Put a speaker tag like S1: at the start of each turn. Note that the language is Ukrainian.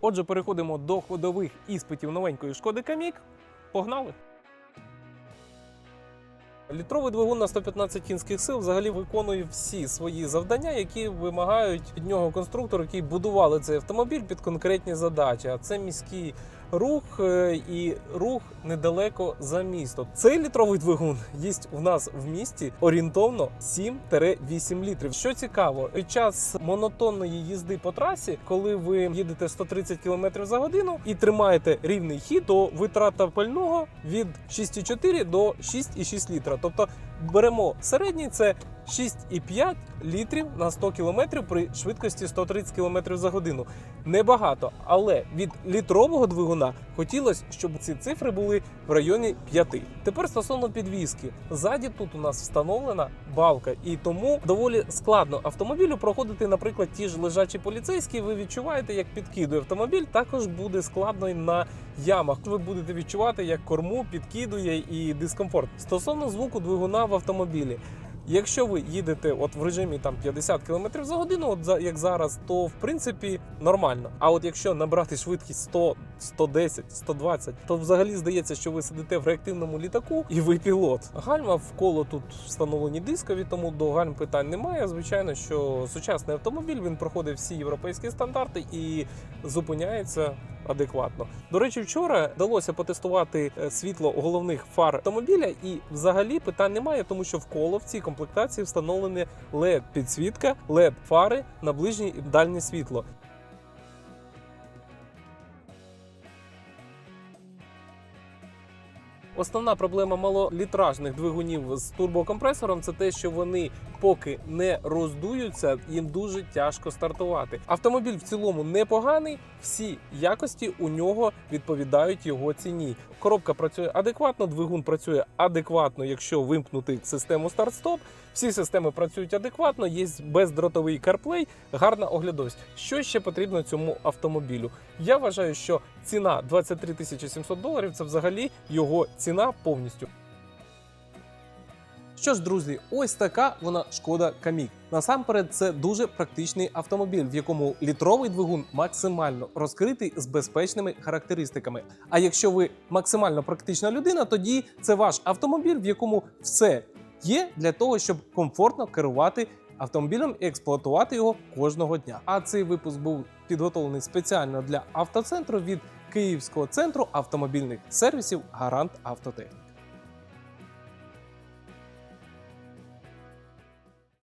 S1: Отже, переходимо до ходових іспитів новенької шкоди Камік. Погнали! Літровий двигун на 115 кінських сил взагалі виконує всі свої завдання, які вимагають від нього конструктори, які будували цей автомобіль під конкретні задачі. А це міський рух е, і рух недалеко за місто. Цей літровий двигун їсть у нас в місті орієнтовно 7-8 літрів. Що цікаво, під час монотонної їзди по трасі, коли ви їдете 130 км за годину і тримаєте рівний хід, то витрата пального від 6,4 до 6,6 літра. Тобто беремо середній це 6,5 літрів на 100 км при швидкості 130 км за годину. Небагато, але від літрового двигуна хотілося, щоб ці цифри були в районі 5. Тепер стосовно підвіски, ззаді тут у нас встановлена балка, і тому доволі складно автомобілю проходити, наприклад, ті ж лежачі поліцейські. Ви відчуваєте, як підкидує автомобіль. Також буде складно на ямах. Ви будете відчувати, як корму підкидує і дискомфорт. Стосовно звуку двигуна в автомобілі. Якщо ви їдете от в режимі там 50 км за годину, от як зараз, то в принципі нормально. А от якщо набрати швидкість 100, 110, 120, то взагалі здається, що ви сидите в реактивному літаку і ви пілот. Гальма вколо тут встановлені дискові, тому до гальм питань немає. Звичайно, що сучасний автомобіль він проходить всі європейські стандарти і зупиняється адекватно. До речі, вчора вдалося потестувати е, світло головних фар автомобіля, і взагалі питань немає, тому що вколо в цій комплектації встановлені led підсвітка, led фари на ближнє і дальнє світло. Основна проблема малолітражних двигунів з турбокомпресором це те, що вони поки не роздуються, їм дуже тяжко стартувати. Автомобіль в цілому непоганий, всі якості у нього відповідають його ціні. Коробка працює адекватно, двигун працює адекватно, якщо вимкнути систему старт-стоп. Всі системи працюють адекватно, є бездротовий CarPlay, гарна оглядовість. Що ще потрібно цьому автомобілю? Я вважаю, що ціна 23 тисячі 700 доларів це взагалі його ціна повністю. Що ж, друзі, ось така вона шкода Камік. Насамперед, це дуже практичний автомобіль, в якому літровий двигун максимально розкритий з безпечними характеристиками. А якщо ви максимально практична людина, тоді це ваш автомобіль, в якому все є для того, щоб комфортно керувати автомобілем і експлуатувати його кожного дня. А цей випуск був підготовлений спеціально для автоцентру від Київського центру автомобільних сервісів Гарант Автотех.